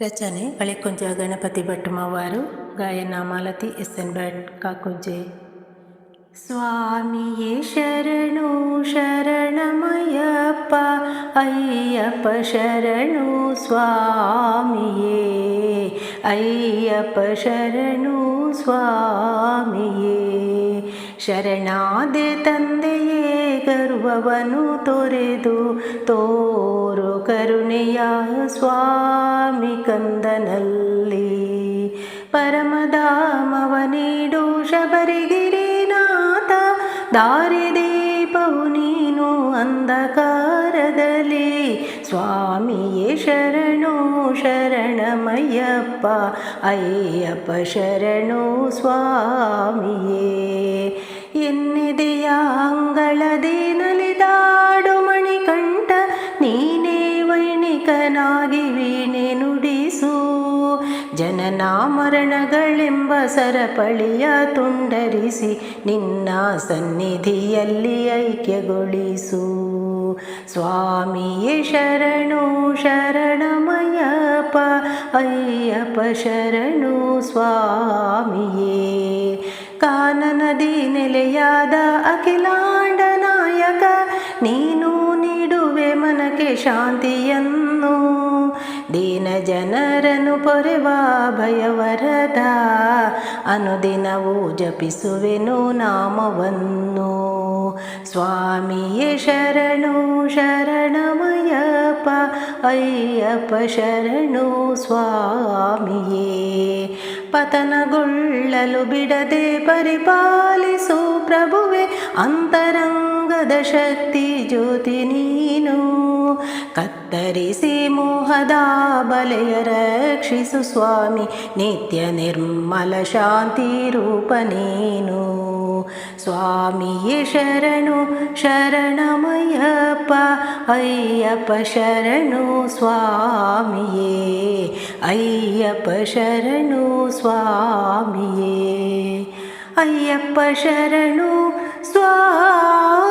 ರಚನೆ ಬಳಿಕುಂಜ ಗಣಪತಿ ಭಟ್ ಮಾವಾರು ಗಾಯನ Malathi S N Bhat Kakunje ಸ್ವಾಮಿಯೇ ಶರಣು ಶರಣಮಯ್ಯಪ್ಪ ಅಯ್ಯಪ್ಪ ಶರಣು ಸ್ವಾಮಿಯೇ, ಅಯ್ಯಪ್ಪ ಶರಣು ಸ್ವಾಮಿಯೇ. ಶರಣಾದೆ ತಂದೆಯೇ ಗರ್ವವನು ತೊರೆದು, ತೋರು ಕರುಣೆಯ ಸ್ವಾಮಿ ಕಂದನಲ್ಲಿ. ಪರಮಧಾಮವ ನೀಡು ಶಬರಿಗಿರಿನಾಥ ದಾರಿದೀಪವು ನೀನು ಅಂಧಕಾರದಲ್ಲಿ. ಸ್ವಾಮಿಯೇ ಶರಣು, ಶರಣಮಯ್ಯಪ್ಪ, ಅಯ್ಯಪ್ಪ ಶರಣು ಸ್ವಾಮಿಯೇ. ಎನ್ನಿದೆಯ ಅಂಗಳದಿ ನಲಿದಾಡು ಮಣಿಕಂಠ ನೀನೇ ವೈಣಿಕನಾಗಿ ವೀಣೆ ಜನನ ಮರಣಗಳೆಂಬ ಸರಪಳಿಯ ತುಂಡರಿಸಿ ನಿನ್ನ ಸನ್ನಿಧಿಯಲ್ಲಿ ಐಕ್ಯಗೊಳಿಸು. ಸ್ವಾಮಿಯೇ ಶರಣು ಶರಣಮಯಪ ಅಯ್ಯಪ್ಪ ಶರಣು ಸ್ವಾಮಿಯೇ. ಕಾನನದಿ ನೆಲೆಯಾದ ಅಖಿಲಾಂಡ ನಾಯಕ, ನೀನು ನೀಡುವೆ ಮನಕ್ಕೆ ಶಾಂತಿಯನ್ನು ದೀನ ಜನರನು ಪೊರೆವ ಭಯವರದ. ಅನುದಿನವೂ ಜಪಿಸುವೆನು ನಾಮವನ್ನು. ಸ್ವಾಮಿಯೇ ಶರಣು, ಶರಣಮಯಪ್ಪ. ಅಯ್ಯಪ್ಪ ಶರಣು, ಸ್ವಾಮಿಯೇ. ಪತನಗೊಳ್ಳಲು ಬಿಡದೆ ಪರಿಪಾಲಿಸು ಪ್ರಭುವೆ. ಅಂತರಂಗದ ಶಕ್ತಿ ಜ್ಯೋತಿ ನೀನು. ಕತ್ತರಿಸಿ ಮೋಹದ ಬಲೆಯ ರಕ್ಷಿಸು ಸ್ವಾಮಿ ನಿತ್ಯ ನಿರ್ಮಲ ಶಾಂತಿ ರೂಪ ನೀನು ಸ್ವಾಮಿಯೇ ಶರಣು ಶರಣಮಯ್ಯಪ್ಪ ಅಯ್ಯಪ್ಪ ಶರಣು ಸ್ವಾಮಿಯೇ ಅಯ್ಯಪ್ಪ ಶರಣು ಸ್ವಾಮಿಯೇ ಅಯ್ಯಪ್ಪ ಶರಣು ಸ್ವಾಮಿಯೇ